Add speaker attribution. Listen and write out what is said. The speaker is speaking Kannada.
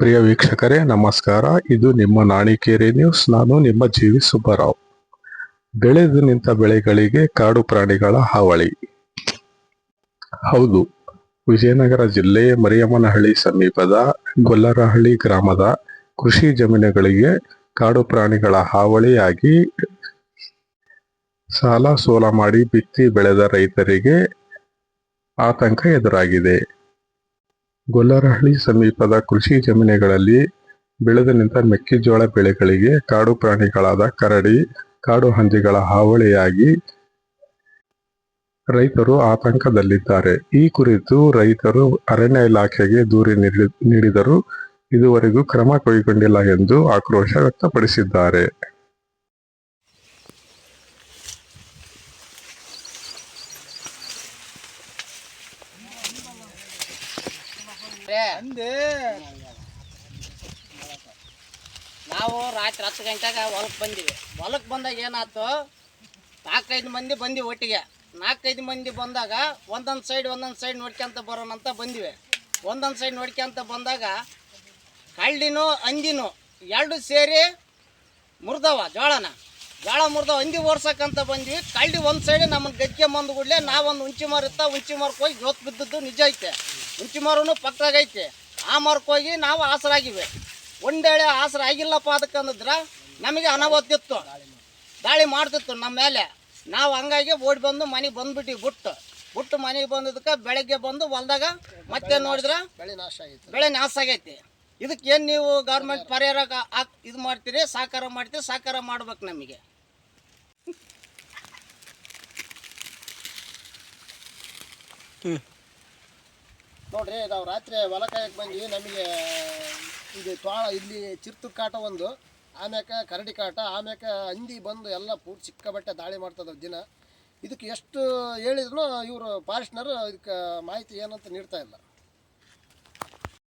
Speaker 1: ಪ್ರಿಯ ವೀಕ್ಷಕರೇ, ನಮಸ್ಕಾರ. ಇದು ನಿಮ್ಮ ನಾಣಿಕೇರಿ ನ್ಯೂಸ್. ನಾನು ನಿಮ್ಮ ಜೀವಿ ಸುಬ್ಬರಾವ್. ಬೆಳೆದು ನಿಂತ ಬೆಳೆಗಳಿಗೆ ಕಾಡು ಪ್ರಾಣಿಗಳ ಹಾವಳಿ. ಹೌದು, ವಿಜಯನಗರ ಜಿಲ್ಲೆ ಮರಿಯಮ್ಮನಹಳ್ಳಿ ಸಮೀಪದ ಗೊಲ್ಲರಹಳ್ಳಿ ಗ್ರಾಮದ ಕೃಷಿ ಜಮೀನುಗಳಿಗೆ ಕಾಡು ಪ್ರಾಣಿಗಳ ಹಾವಳಿಯಾಗಿ ಸಾಲ ಸೋಲ ಮಾಡಿ ಬಿತ್ತಿ ಬೆಳೆದ ರೈತರಿಗೆ ಆತಂಕ ಎದುರಾಗಿದೆ. ಗೊಲ್ಲರಹಳ್ಳಿ ಸಮೀಪದ ಕೃಷಿ ಜಮೀನುಗಳಲ್ಲಿ ಬೆಳೆದು ನಿಂತ ಮೆಕ್ಕೆಜೋಳ ಬೆಳೆಗಳಿಗೆ ಕಾಡು ಪ್ರಾಣಿಗಳಾದ ಕರಡಿ, ಕಾಡು ಹಂದಿಗಳ ಹಾವಳಿಯಾಗಿ ರೈತರು ಆತಂಕದಲ್ಲಿದ್ದಾರೆ. ಈ ಕುರಿತು ರೈತರು ಅರಣ್ಯ ಇಲಾಖೆಗೆ ದೂರು ನೀಡಿದರು ಇದುವರೆಗೂ ಕ್ರಮ ಕೈಗೊಂಡಿಲ್ಲ ಎಂದು ಆಕ್ರೋಶ ವ್ಯಕ್ತಪಡಿಸಿದ್ದಾರೆ.
Speaker 2: ಅಂದೆ. ನಾವು ರಾತ್ರಿ ಹತ್ತು ಗಂಟೆಗೆ ಹೊಲಕ್ಕೆ ಬಂದಿವಿ. ಹೊಲಕ್ಕೆ ಬಂದಾಗ ಏನಾಯ್ತು? ನಾಲ್ಕೈದು ಮಂದಿ ಬಂದಿವಿ ಒಟ್ಟಿಗೆ. ನಾಲ್ಕೈದು ಮಂದಿ ಬಂದಾಗ ಒಂದೊಂದು ಸೈಡ್ ಒಂದೊಂದು ಸೈಡ್ ನೋಡ್ಕೊಂತ ಬರೋಣ ಅಂತ ಬಂದಿವಿ. ಒಂದೊಂದು ಸೈಡ್ ನೋಡ್ಕೊಂತ ಬಂದಾಗ ಕಳ್ಳಿನೂ ಹಂದಿನೂ ಎರಡು ಸೇರಿ ಮುರಿದವ ಜೋಳನ ಜೋಳ ಮುರಿದ ಹಂದಿ ಓಡ್ಸಕ್ಕಂತ ಬಂದ್ವಿ. ಕಳ್ಳಿ ಒಂದು ಸೈಡ್ ನಮ್ಮನ್ನು ಗಜ್ಜೆ ಬಂದು ಕೂಡಲೇ ನಾವೊಂದು ಉಂಚಿ ಮರ ಇತ್ತ ಉಂಚಿ ಮರಕ್ಕೆ ಹೋಗಿ ಜೋತ್ ಬಿದ್ದದ್ದು ನಿಜ ಐತೆ. ಉಂಚಿ ಮಾರೂ ಪಕ್ಕದಾಗೈತೆ ಆ ಮರಕ್ಕೆ ಹೋಗಿ ನಾವು ಆಸರಾಗಿವೆ. ಒಂದೇಳೆ ಆಸರ ಆಗಿಲ್ಲಪ್ಪ ಅದಕ್ಕಂದ್ರೆ ನಮಗೆ ಅನಾವತ್ತಿತ್ತು ದಾಳಿ ಮಾಡ್ತಿತ್ತು ನಮ್ಮ ಮೇಲೆ. ನಾವು ಹಂಗಾಗಿ ಓಡಿ ಬಂದು ಮನೆಗೆ ಬಂದ್ಬಿಟ್ಟಿವಿ ಬಿಟ್ಟು. ಬಿಟ್ಟು ಮನೆಗೆ ಬಂದಿದ್ದಕ್ಕೆ ಬೆಳಗ್ಗೆ ಬಂದು ಹೊಲ್ದಾಗ ಮತ್ತೆ ನೋಡಿದ್ರೆ
Speaker 3: ಬೆಳೆ ನಾಶ ಆಗೈತೆ.
Speaker 2: ಬೆಳೆ ನಾಶ ಆಗೈತಿ. ಇದಕ್ಕೆ ಏನು ನೀವು ಗೌರ್ಮೆಂಟ್ ಪರಿಹಾರ ಇದು ಮಾಡ್ತೀರಿ, ಸಹಕಾರ ಮಾಡ್ತೀರಿ, ಸಹಕಾರ ಮಾಡ್ಬೇಕು ನಮಗೆ.
Speaker 3: ನೋಡ್ರಿ, ನಾವು ರಾತ್ರಿ ಹೊಲ ಕಾಯಕ್ಕೆ ಬಂದ್ವಿ, ನಮಗೆ ಇದು ತೋಳ ಇಲ್ಲಿ ಚಿರ್ತು ಕಾಟ ಒಂದು, ಆಮ್ಯಾಕ ಕರಡಿ ಕಾಟ, ಆಮ್ಯಾಕ ಹಂದಿ ಬಂದು ಎಲ್ಲ ಪೂರ್ತಿ ಸಿಕ್ಕಾಬಟ್ಟೆ ದಾಳಿ ಮಾಡ್ತದ ದಿನ. ಇದಕ್ಕೆ ಎಷ್ಟು ಹೇಳಿದ್ರು ಇವರು ಫಾರೆಸ್ಟ್ನರು ಇದಕ್ಕೆ ಮಾಹಿತಿ ಏನಂತ ನೀಡ್ತಾ ಇಲ್ಲ.